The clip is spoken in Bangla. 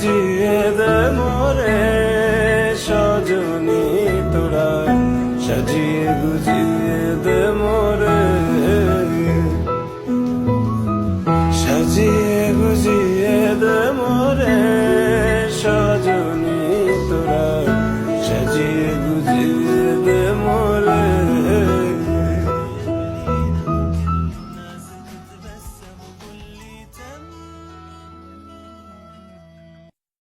জিয়ে দে মোরে সজনী।